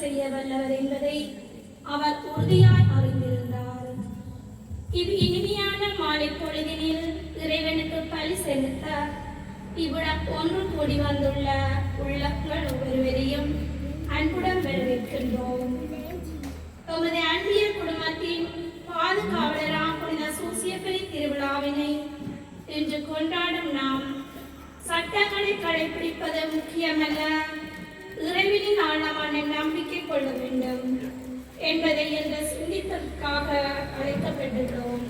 செய்ய வல்லவர் என்பதை அவர் உறுதியாய் அறிந்திருந்தார். இவ் இனிமையான மாலை பொழுதினில் இறைவனுக்கு பலி செலுத்த இவ்விடம் ஒன்று கூடி வந்துள்ள உள்ளங்கள் ஒவ்வொருவரையும் அன்புடன் வரவேற்கின்றோம். தமது அன்பிய குடும்பத்தின் பாதுகாவலராம் புனித சூசியப்பலி திருவிழாவினை இன்று கொண்டாடும் நாம் சட்டங்களை கடைபிடிப்பது முக்கியமல்ல. இறைவனின் ஆழமான நம்பிக்கை கொள்ள வேண்டும் என்பதை இந்த சிந்தித்ததற்காக அழைக்கப்பட்டுள்ளோம்.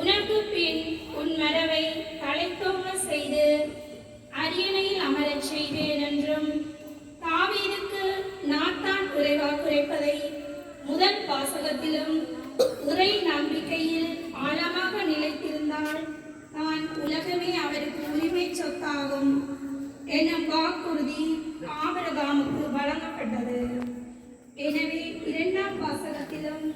உனக்கு பின் உன் மரவை தலைத்தோங்க செய்து அரியணையில் அமரச் செய்வேன் என்றும் தாவீதுக்கு நாத்தான் குறைவாக குறைப்பதை முதல் வாசகத்திலும் உரை நம்பிக்கையில் ஆழமாக நிலைத்திருந்தால் நான் உலகமே அவருக்கு உரிமை சொத்தாகும். எனும் வாக்குறுதி ஆபரகாமுக்கு வழங்கப்பட்டது. எனவே இரண்டாம் வாசகத்திலும்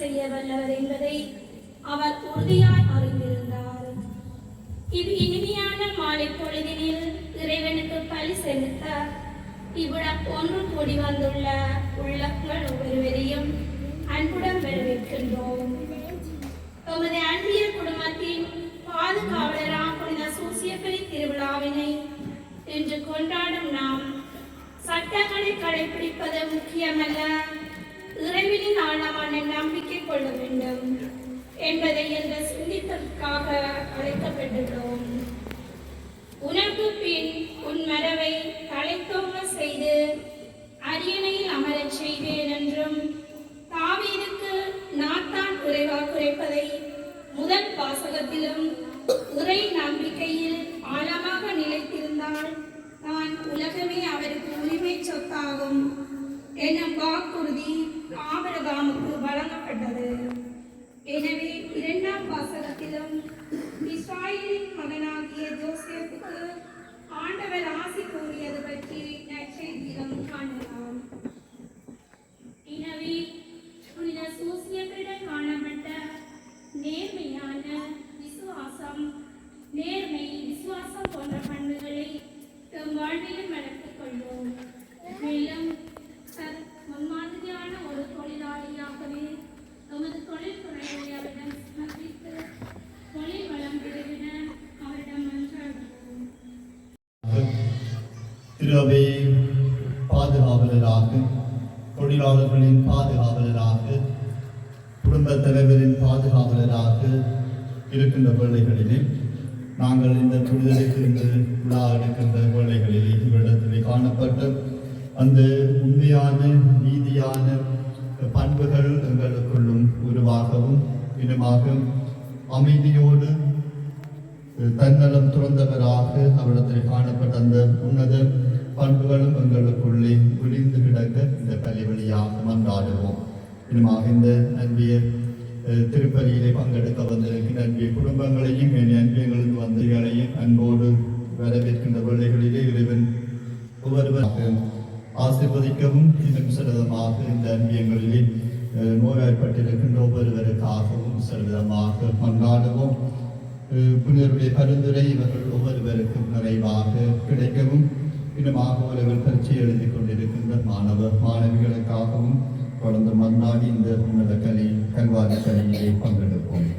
செய்ய வல்லவர் என்பதை அவர் உறுதியாய் அறிந்திருந்தார். இவ் இனிமையான மாலை பொழுதினில் இறைவனுக்கு பலி செலுத்த இவ்விடம் ஒன்று கூடி வந்துள்ள உள்ளங்கள் ஒவ்வொருவரையும் அன்புடன் வரவேற்கின்றோம். எமது அன்பிய குடும்பத்தின் பாதுகாவலராம் புனித சூசியப்பலி திருவிழாவினை இன்று கொண்டாடும் நாம் சட்டங்களை கடைபிடிப்பது முக்கியமல்ல. இறைவனின் ஆழமான நம்பி கொள்ள வேண்டும் என்பதை என்று சிந்திப்பதற்காக அழைக்கப்பட்டுள்ளோம். உனக்கு பின் உன் மரவை தலைத்தோங்க செய்து அரியணையில் அமரச் செய்வேன் என்றும் தாவீதுக்கு நாத்தான் குறைவா குறைப்பதை முதல் வாசகத்திலும் உரை நம்பிக்கையில் ஆழமாக நிலைத்திருந்தால் நான் உலகமே அவருக்கு உரிமை சொத்தாகும். எனும் வாக்குறுதி ஆபரகாமுக்கு வழங்கப்பட்டது. எனவே இரண்டாம் வாசகத்திலும் இஸ்ராயலின் மகனாகிய ஜோசேப்புக்கு ஆண்டவர் ஆசி கூறியது பற்றி நற்செய்தியிலும் காணலாம். திருவை பாதுகாவலராக தொழிலாளர்களின் பாதுகாவலராக குடும்பத் தலைவரின் பாதுகாவலராக இருக்கின்ற வேளைகளிலே நாங்கள் இந்த விடுதலைக்கு இந்த விழா எடுக்கின்ற வேளைகளிலே இவ்விடத்திலே காணப்பட்ட அந்த உண்மையான நீதியான பண்புகள் எங்களுக்குள்ளும் உருவாகவும் இனமாக அமைதியோடு தன்னலம் துறந்தவராக அவரிடத்தில் காணப்பட்ட அந்த உன்னத பண்புகளும் எங்களுக்குள்ளே ஒளிந்து கிடக்க இந்த பலி வழியாக மன்றாடுவோம் இனிமாக இந்த அன்பிய அஹ், திருப்பலியிலே பங்கெடுக்க வந்திருக்கின்ற அன்பிய குடும்பங்களையும் என் அன்பியங்களுக்கு வந்தவர்களையும் அன்போடு வரவேற்கின்ற வேளைகளிலே இறைவன் ஒவ்வொருவராக ஆசிர்வதிக்கவும் இன்னும் சிலதமாக இந்த அன்பியங்களிலே நோயாய்ப்பட்டிருக்கின்ற ஒவ்வொருவருக்காகவும் சிலவிதமாக கொண்டாடுவோம் அஹ், புனிதருடைய பரிந்துரை இவர்கள் ஒவ்வொருவருக்கும் நிறைவாக கிடைக்கவும் இன்னும் ஒருவர் பரீட்சை எழுதி கொண்டிருக்கின்ற மாணவ மாணவிகளுக்காகவும் தொடர்ந்து மன்னாடி இந்த உன்னத கலை கல்வாரி கலையிலே பங்கெடுப்போம்